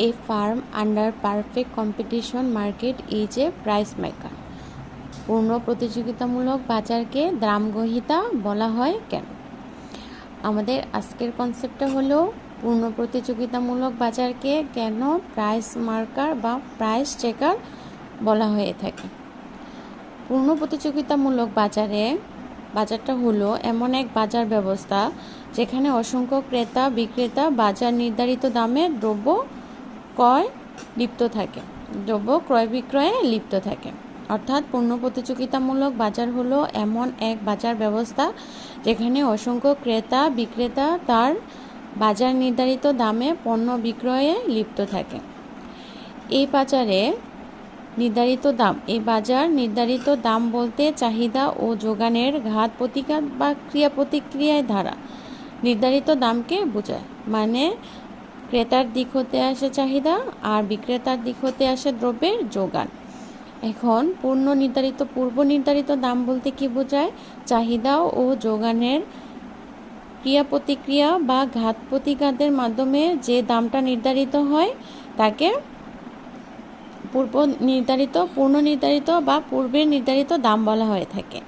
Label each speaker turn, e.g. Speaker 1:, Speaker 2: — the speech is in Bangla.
Speaker 1: A firm under perfect competition market is a price maker. পূর্ণ প্রতিযোগিতামূলক বাজারকে দামগ্রহীতা বলা হয় কেন আমাদের আজকের কনসেপ্টটা হলো পূর্ণ প্রতিযোগিতামূলক বাজারকে কেন প্রাইস মার্কার বা প্রাইস চেকার বলা হয়ে থাকে পূর্ণ প্রতিযোগিতামূলক বাজারে, বাজারটা হলো এমন এক বাজার ব্যবস্থা যেখানে অসংখ্য ক্রেতা, বিক্রেতা বাজার নির্ধারিত দামে দ্রব্য ক্রয় লিপ্ত থাকে, দ্রব্য ক্রয় বিক্রয়ে লিপ্ত থাকে। অর্থাৎ পূর্ণ প্রতিযোগিতামূলক বাজার হলো এমন এক বাজার ব্যবস্থা যেখানে অসংখ্য ক্রেতা বিক্রেতা তার বাজার নির্ধারিত দামে পণ্য বিক্রয়ে লিপ্ত থাকে। এই বাজারে নির্ধারিত দাম, এই বাজার নির্ধারিত দাম বলতে চাহিদা ও যোগানের ঘাত প্রতিঘাত বা ক্রিয়া প্রতিক্রিয়ায় ধারা। নির্ধারিত দামকে বোঝায় মানে ক্রেতার দিক হতে আসে চাহিদা আর বিক্রেতার দিক হতে আসে দ্রব্যের যোগান। এখন পূর্ণ নির্ধারিত, পূর্ব নির্ধারিত দাম বলতে কি বোঝায়? চাহিদা ও যোগানের ক্রিয়া প্রতিক্রিয়া বা ঘাত প্রতিঘাতের মাধ্যমে যে দামটা নির্ধারিত হয়, তাকে পূর্ব নির্ধারিত, পূর্ণ নির্ধারিত বা পূর্বের নির্ধারিত দাম বলা হয়ে থাকে।